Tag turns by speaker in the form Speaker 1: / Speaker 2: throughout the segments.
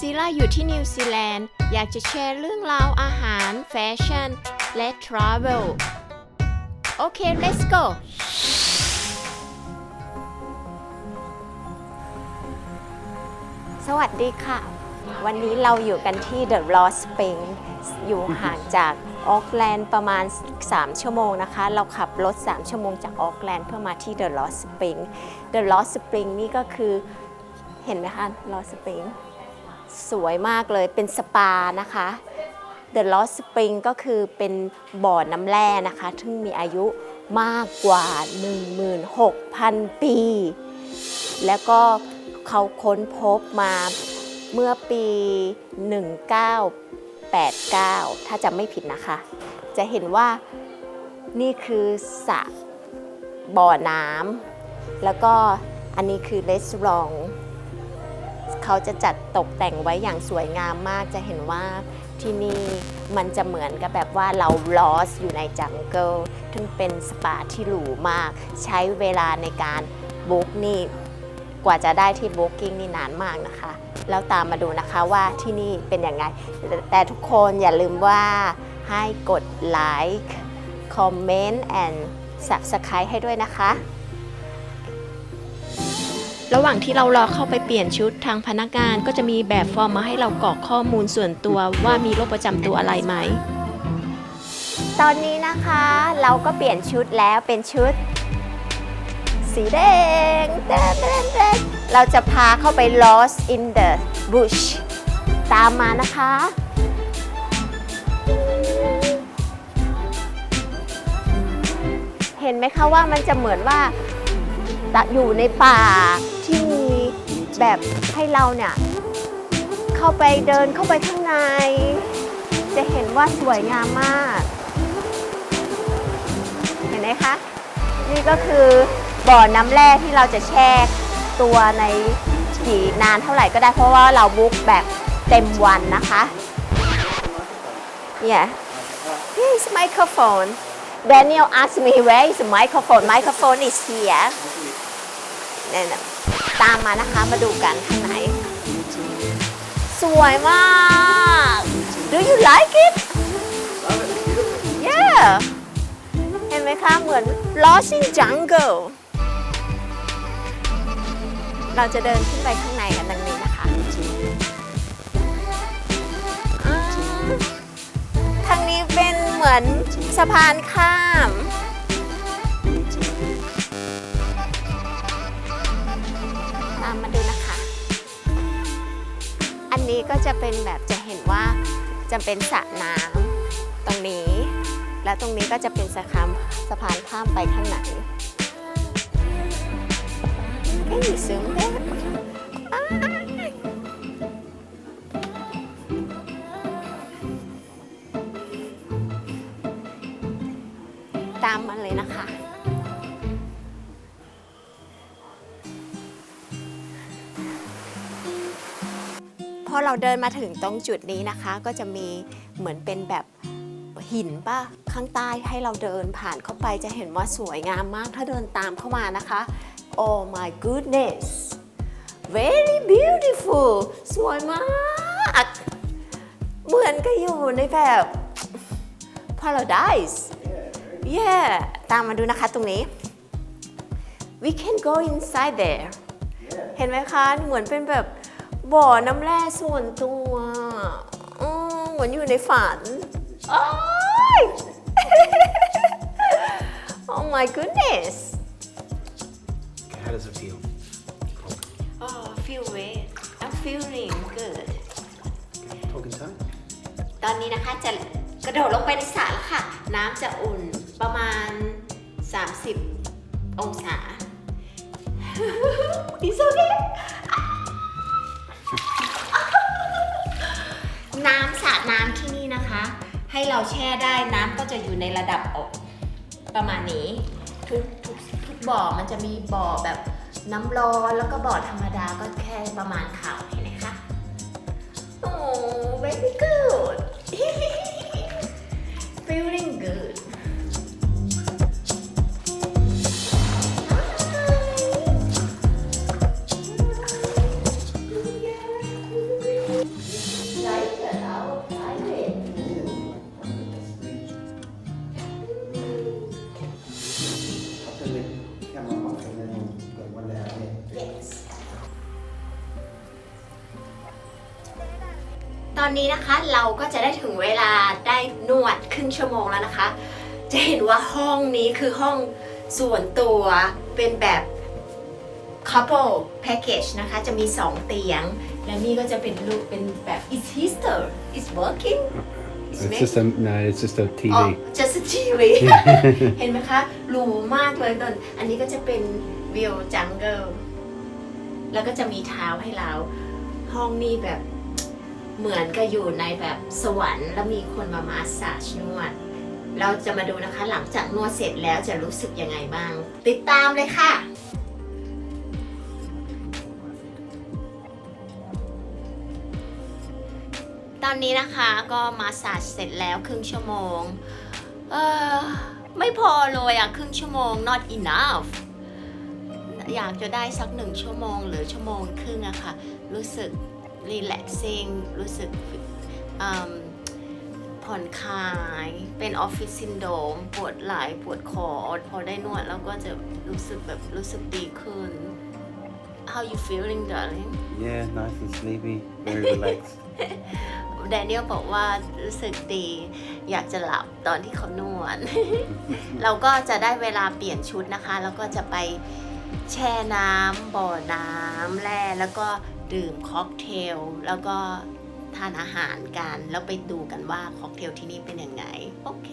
Speaker 1: ซีล่าอยู่ที่นิวซีแลนด์ อยากจะแชร์เรื่องราวอาหาร แฟชั่น และทราเวล โอเค let's go สวัสดีค่ะ วันนี้เราอยู่กันที่ The Lost Spring อยู่ห่างจากออกแลนด์ประมาณ 3 ชั่วโมงนะคะ เราขับรถ 3 ชั่วโมงจากออกแลนด์เพื่อมาที่ The Lost Spring The Lost Spring นี่ก็คือเห็นไหมคะ Lost Spring สวยมากเลยเป็นสปานะคะ The Lost Spring ก็คือเป็นบ่อน้ำแร่นะคะ ซึ่งมีอายุมากกว่า 16,000 ปี แล้วก็เขาค้นพบมาเมื่อปี 1989 ถ้าจำไม่ผิดนะคะ จะเห็นว่านี่คือสระบ่อน้ำแล้วก็อันนี้คือรีสอร์ท เขาจะจัดตกแต่งไว้อย่างสวยงามมากจะเห็นว่าที่นี่มันจะเหมือนกับแบบว่าเราลอสอยู่ในจังเกิลซึ่งเป็นสปาที่หรูมาก ใช้เวลาในการบุ๊กนี่กว่าจะได้ที่ Booking นี่นานมากนะคะ แล้วตามมาดูนะคะว่าที่นี่เป็นยังไงแต่แต่ทุกคนอย่าลืมว่าให้กดไลค์คอมเมนต์ and subscribe ให้ด้วยนะคะ ระหว่างที่เรารอเข้าไปเปลี่ยนชุดทางพนักงานก็จะมีแบบฟอร์มมาให้เรากรอกข้อมูลส่วนตัวว่ามีโรคประจำตัวอะไรไหม ตอนนี้นะคะเราก็เปลี่ยนชุดแล้วเป็นชุด สีแดงแดงแดงแดงเราจะพาเข้าไป Lost in the Bush ตามมานะคะ เห็นไหมคะว่ามันจะเหมือนว่า อยู่ในป่าที่มีแบบให้เราเนี่ย เข้าไปเดินเข้าไปข้างใน จะเห็นว่าสวยงามมาก เห็นไหมคะ นี่ก็คือบ่อน้ำแร่ที่เราจะแช่ตัวในกี่นานเท่าไหร่ก็ได้เพราะว่าเราบุ๊กแบบเต็มวันนะคะ Yeah Here is microphone Daniel asked me where is the microphone microphone is here นี่นะตามมานะคะมาดูกันข้างในสวยมาก Do you like it Yeah เห็นไหมคะเหมือน Lost in Jungle เราจะเดินขึ้นไปข้าง มือนสะพานข้าม ตามมาดูนะคะ อันนี้ก็จะเป็นแบบจะเห็นว่าจะเป็นสระน้ำตรงนี้ แล้วตรงนี้ก็จะเป็นสะพานสะพานข้ามไปข้างในไม่มีซึ้งเเลยนะคะ พอเราเดินมาถึงตรงจุดนี้นะคะ ก็จะมีเหมือนเป็นแบบหินป่ะข้างใต้ให้เราเดินผ่านเข้าไปจะเห็นว่าสวยงามมากถ้าเดินตามเข้ามานะคะ Oh my goodness very beautiful สวยมาก เหมือนกับอยู่ในแบบ paradise yeah ตามมาดูนะคะตรงนี้ we can go inside there เห็นไหมคะ เหมือนเป็นแบบบ่อน้ำแร่ส่วนตัวอืมเหมือนอยู่ในฝันโอ้ย oh my goodness
Speaker 2: How does it feel?
Speaker 1: oh feel great I'm feeling good
Speaker 2: Talking time?
Speaker 1: ตอนนี้นะคะจะกระโดดลงไปในสระแล้วค่ะ น้ำจะอุ่นประมาณ 30 องศา It's okay น้ำสระน้ำที่นี่นะคะ ให้เราแช่ได้น้ำก็จะอยู่ในระดับอกประมาณนี้ทุกทุกทุกบ่อมันจะมีบ่อแบบน้ำร้อนแล้วก็บ่อธรรมดาก็แค่ประมาณเข่าเห็นไหมคะ โอ้ very good feeling good นนี้นะคะ เราก็จะได้ถึงเวลาได้นวดครึ่งชั่วโมงแล้วนะคะ จะเห็นว่าห้องนี้คือห้องส่วนตัวเป็นแบบ couple package นะคะ จะมี 2 เตียง และนี่ก็จะเป็นรูปเป็นแบบ is hister is working is
Speaker 2: It's
Speaker 1: making
Speaker 2: just a no. It's just a TV.
Speaker 1: อ๋อ just a TV เห็นไหมคะหรูมากเลยตอนอันนี้ก็จะเป็นวิวจังเกิลแล้วก็จะมีเท้าให้เรา ห้องนี้แบบ เหมือนกับอยู่ในแบบสวรรค์แล้วมีคนมามาสซาจนวด เราจะมาดูนะคะหลังจากนวดเสร็จแล้วจะรู้สึกยังไงบ้าง ติดตามเลยค่ะตอนนี้นะคะก็มาสาจเสร็จแล้วครึ่งชั่วโมง เออไม่พอเลยอะครึ่งชั่วโมง not enough อยากจะได้สักหนึ่งชั่วโมงหรือชั่วโมงครึ่งอะค่ะ รู้สึก relaxing รู้สึกอืมผ่อนคลาย เป็นออฟฟิศซินโดมปวดไหล่ปวดคอพอได้นวดแล้วก็จะรู้สึกแบบรู้สึกดีขึ้น How you feeling darling
Speaker 3: Yeah, nice and sleepy, very relaxed.
Speaker 1: แดเนียลบอกว่ารู้สึกดีอยากจะหลับตอนที่เขานวด เราก็จะได้เวลาเปลี่ยนชุดนะคะ แล้วก็จะไปแช่น้ำบ่อน้ำแร่แล้วก็ ดื่มค็อกเทลแล้วก็ทานอาหารกัน แล้วไปดูกันว่าค็อกเทลที่นี่เป็นยังไง โอเค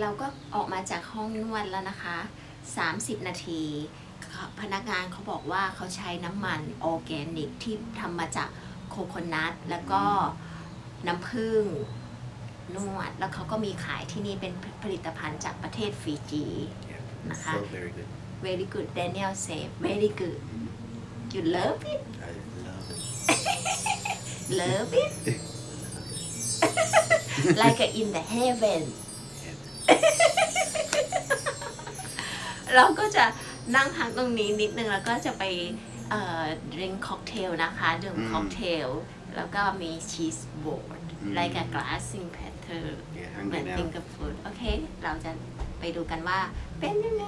Speaker 1: เราก็ออกมาจากห้องนวดแล้วนะคะ 30 นาทีพนักงานเขาบอกว่าเขาใช้น้ำมันออร์แกนิกที่ทำมาจากโคโคนัทแล้วก็น้ำผึ้ง นวด แล้วเขาก็มีขายที่นี่เป็นผลิตภัณฑ์จากประเทศฟิจี
Speaker 3: Yeah,
Speaker 1: นะคะ
Speaker 3: so very good.
Speaker 1: very good Daniel say very good you love it
Speaker 3: I love it.
Speaker 1: love it like a in the heaven เราก็จะนั่งพักตรงนี้นิดนึงแล้วก็จะไปเอ่อดื่มค็อกเทลนะคะ ดื่ม
Speaker 3: อืม
Speaker 1: ค็อกเทล แล้วก็มีชีสบอร์ด
Speaker 3: อืม
Speaker 1: like a glassing platter
Speaker 3: Yeah,
Speaker 1: เหมือน
Speaker 3: hungry now.
Speaker 1: finger food โอเค เราจะไปดูกันว่าเป็นยังไง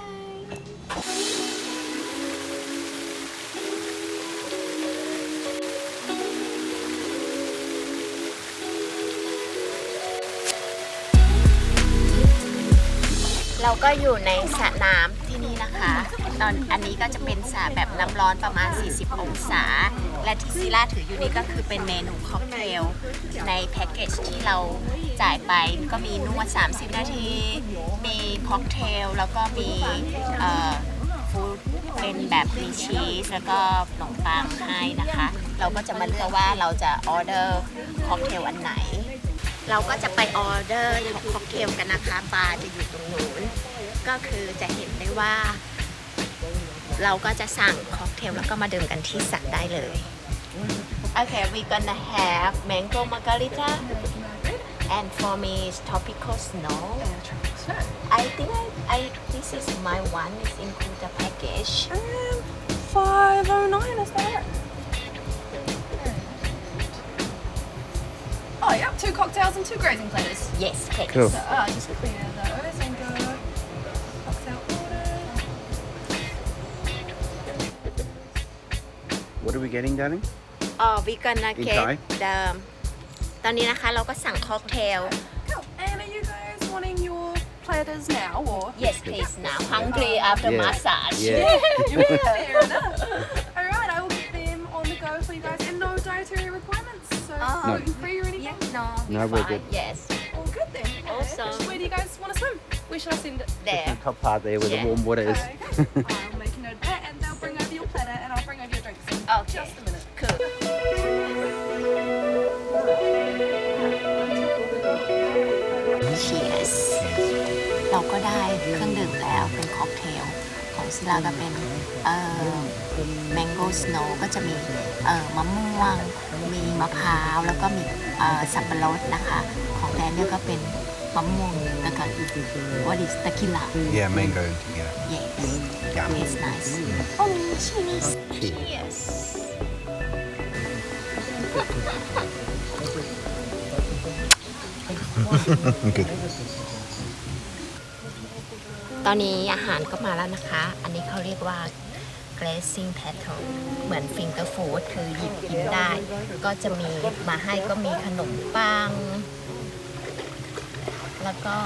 Speaker 1: เราก็อยู่ในสระน้ำที่นี่นะคะ ตอนอันนี้ก็จะเป็นสระแบบน้ำร้อนประมาณ 40 องศา และที่ซิล่าถืออยู่นี่ก็คือเป็นเมนูค็อกเทลในแพ็กเกจที่เราจ่ายไปก็มีนวด 30 นาที มีค็อกเทลแล้วก็มีอ่อฟู้ดเป็นแบบมีชีสแล้วก็ขนมปังให้นะคะ เราก็จะมาเลือกว่าเราจะออเดอร์ค็อกเทลอันไหน เราก็จะไปออเดอร์ค็อกเทลกันนะคะบาร์จะอยู่ตรงนู้นก็คือจะเห็นได้ว่า เราก็จะสั่งค็อกเทลแล้วก็มาดื่มกันที่สระได้เลย Okay we gonna have mango margarita and for me is tropical snow I think I, I this is my one is include the package
Speaker 4: Um, 509, is that Oh, yeah, two cocktails and two grazing platters.
Speaker 1: yes please
Speaker 3: Cool.
Speaker 4: So, uh, just clear those and go cocktail order.
Speaker 3: What are we getting, darling?
Speaker 1: อ๋อ we gonna
Speaker 3: In
Speaker 1: get
Speaker 3: Thai?
Speaker 1: the ตอนนี้นะคะเราก็สั่งค็อกเทล
Speaker 4: Cool. And are you guys wanting your platters now or?
Speaker 1: Yes please now hungry after
Speaker 3: Yeah.
Speaker 1: massage
Speaker 3: Yeah.
Speaker 4: Fair enough. All right, I will get them on the go for you guys, and no dietary requirements, so
Speaker 1: Oh.
Speaker 4: gluten free or anything.
Speaker 1: Yeah, no,
Speaker 3: No,
Speaker 1: we
Speaker 3: we're
Speaker 1: fine.
Speaker 3: good.
Speaker 1: Yes,
Speaker 4: All good then.
Speaker 1: Awesome.
Speaker 4: Where do you guys want to swim? Where should I send it?
Speaker 1: there.
Speaker 3: The top part there where
Speaker 1: Yeah.
Speaker 3: the warm water is.
Speaker 4: Okay. I'll make a note of that, and they'll bring over your platter, and I'll bring over your drinks in
Speaker 1: Okay.
Speaker 4: just a minute.
Speaker 1: Cool. Cheers เราก็ได้เครื่องดื่มแล้วเป็นค็อกเทล ของซิลาก็เป็นเอ่อ mango snow ก็จะมีเอ่อมะม่วง มีมะพร้าว แล้วก็มีเอ่อสับปะรดนะคะ ของแดนเนี่ยก็เป็นมะม่วงแล้วก็ what is tequila
Speaker 3: Yeah, mango together.
Speaker 1: yes
Speaker 3: Yum.
Speaker 1: it's nice oh cheers
Speaker 3: Cheers.
Speaker 1: cheers
Speaker 3: Good.
Speaker 1: ตอนนี้อาหารก็มาแล้วนะคะ อันนี้เขาเรียกว่า glazing pattern เหมือน finger food คือหยิบกินได้ ก็จะมีมาให้ก็มีขนมปัง แล้วก็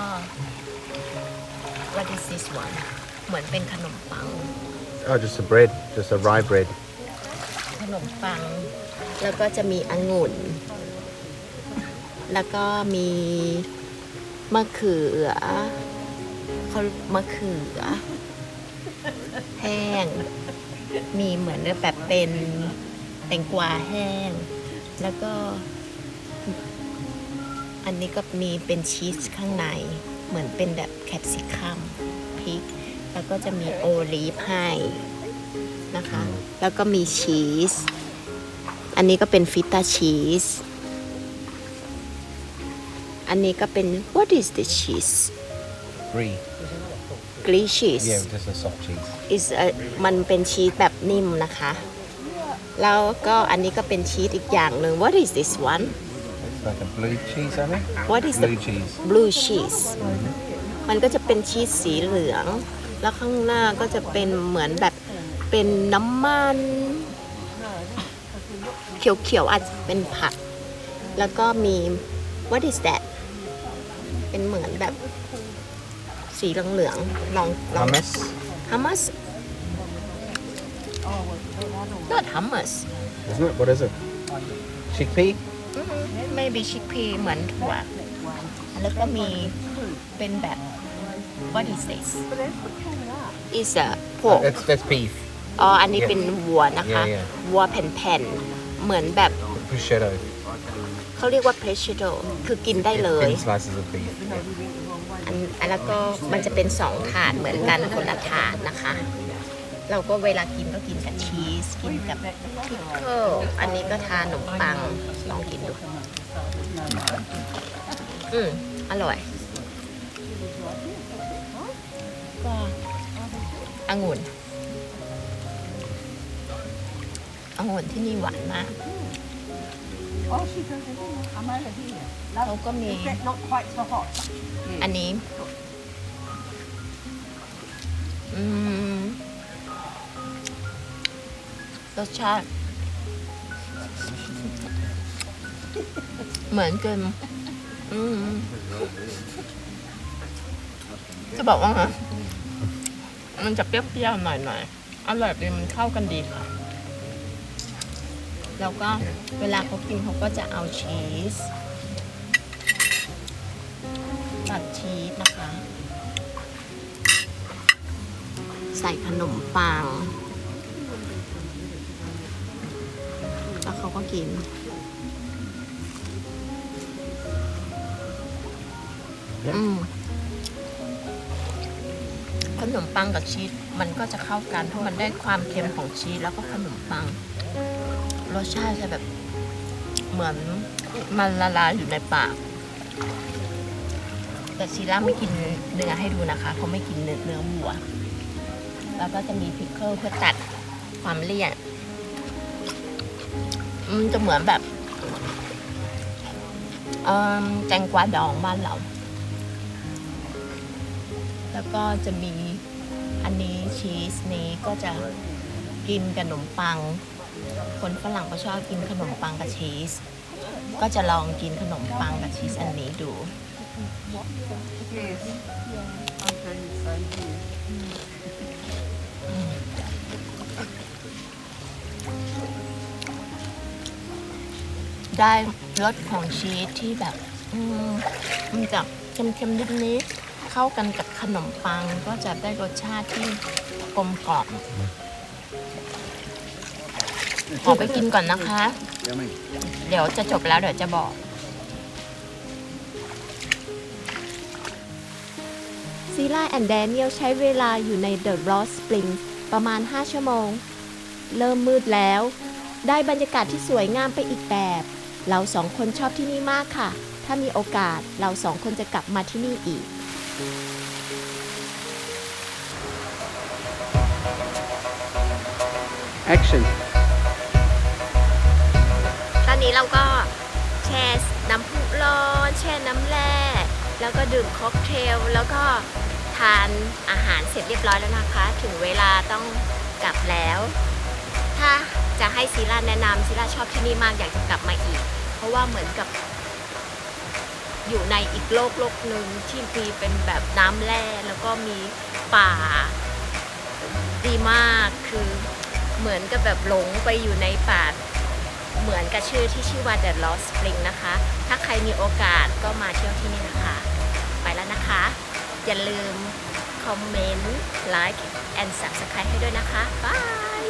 Speaker 1: what is this one เหมือนเป็นขนมปัง
Speaker 3: Oh, just a bread, just a rye bread.
Speaker 1: ขนมปัง แล้วก็จะมีองุ่น แล้วก็มีมะเขือเขามะเขือแห้ง มีเหมือนแบบเป็นแตงกวาแห้ง แล้วก็ อันนี้ก็มีเป็นชีสข้างใน เหมือนเป็นแบบแคปซิคัมพริก แล้วก็จะมีโอลีฟให้นะคะ แล้วก็มีชีส อันนี้ก็เป็นฟิตาชีส อันนี้ก็เป็น what is the cheese
Speaker 3: Brie.
Speaker 1: Grilled cheese
Speaker 3: Yeah, just a soft cheese.
Speaker 1: is a มันเป็นชีสแบบนิ่มนะคะ แล้วก็อันนี้ก็เป็นชีสอีกอย่างหนึ่ง what is this one
Speaker 3: It's like a blue cheese, I think.
Speaker 1: what is the
Speaker 3: Blue cheese.
Speaker 1: blue cheese มันก็จะเป็นชีสสีเหลือง แล้วข้างหน้าก็จะเป็นเหมือนแบบเป็นน้ำมัน เขียวๆอาจจะเป็นผัก แล้วก็มี what is that เป็นเหมือนแบบ สีเหลืองๆลองลอง
Speaker 3: Hummus.
Speaker 1: hummus not hummus
Speaker 3: Isn't it? What is it? Chickpea?
Speaker 1: อืม maybe chickpea เหมือนถั่วแล้วก็มีเป็นแบบ what is this is a pork
Speaker 3: That's that's beef.
Speaker 1: อ๋ออันนี้เป็นวัวนะคะ
Speaker 3: Yeah, yeah.
Speaker 1: วัวแผ่นๆ เหมือนแบบ
Speaker 3: Prosciutto.
Speaker 1: เขาเรียกว่า prosciutto คือกินได้เลย
Speaker 3: Thin slices of beef.
Speaker 1: อันแล้วก็มันจะเป็นสองถาดเหมือนกันคนละถาดนะคะ เราก็เวลากินก็กินกับชีส กินกับพิคเกิลอันนี้ก็ทานขนมปังลองกินดู อืมอร่อยก็องุ่นองุ่นที่นี่หวานมาก เขาก็มีอันนี้ อืม รสชาติ เหมือนกันอืม จะบอกว่าไงมันจะเปรี้ยวๆหน่อยๆ อร่อยดีมันเข้ากันดีค่ะ แล้วก็เวลาเขากินเขาก็จะเอาชีสตัดชีสนะคะ ใส่ขนมปัง แล้วเขาก็กินอืมขนมปังกับชีสมันก็จะเข้ากันเพราะมันได้ความเค็มของชีสแล้วก็ขนมปัง รสชาติจะแบบ เหมือนมันละลายอยู่ในปาก แต่ชีล่าไม่กินเนื้อให้ดูนะคะเพราะไม่กินเนื้อเนื้อวัว แล้วก็จะมีพิคเกิลเพื่อตัดความเลี่ยนมันจะเหมือนแบบแตงกวาดองบ้านเรา แล้วก็จะมีอันนี้ชีสนี้ก็จะกินกับขนมปัง คนฝรั่งก็ชอบกินขนมปังกับชีส ก็จะลองกินขนมปังกับชีสอันนี้ดู ได้รสของชีสที่แบบ อืมมันจะเค็มๆนิดๆเข้ากันกับขนมปังก็จะได้รสชาติที่กลมกล่อม ขอไปกินก่อนนะคะ
Speaker 3: Yummy.
Speaker 1: เดี๋ยวจะจบแล้วเดี๋ยวจะบอก ซีล่าแอนแดเนียลใช้เวลาอยู่ในเดอะรอสสปริงประมาณ 5 ชั่วโมง เริ่มมืดแล้ว ได้บรรยากาศที่สวยงามไปอีกแบบ เราสองคนชอบที่นี่มากค่ะ ถ้ามีโอกาสเราสองคนจะกลับมาที่นี่อีก
Speaker 3: Action.
Speaker 1: ตอน นี้เราก็แช่น้ำพุร้อน แช่น้ำแร่แล้วก็ดื่มค็อกเทลแล้วก็ทานอาหารเสร็จเรียบร้อยแล้วนะคะ ถึงเวลาต้องกลับแล้ว ถ้าจะให้ซีลาแนะนำซีลาชอบที่นี่มากอยากจะกลับมาอีก เพราะว่าเหมือนกับ อยู่ในอีกโลกโลกหนึ่งที่มีเป็นแบบน้ำแร่แล้วก็มีป่า ดีมากคือเหมือนกับแบบหลงไปอยู่ในป่า เหมือนกับชื่อที่ชื่อว่า The Lost Spring นะคะ ถ้าใครมีโอกาสก็มาเที่ยวที่นี่นะคะ ไปแล้วนะคะ อย่าลืมคอมเมนต์ไลค์ and subscribe ให้ด้วยนะคะบาย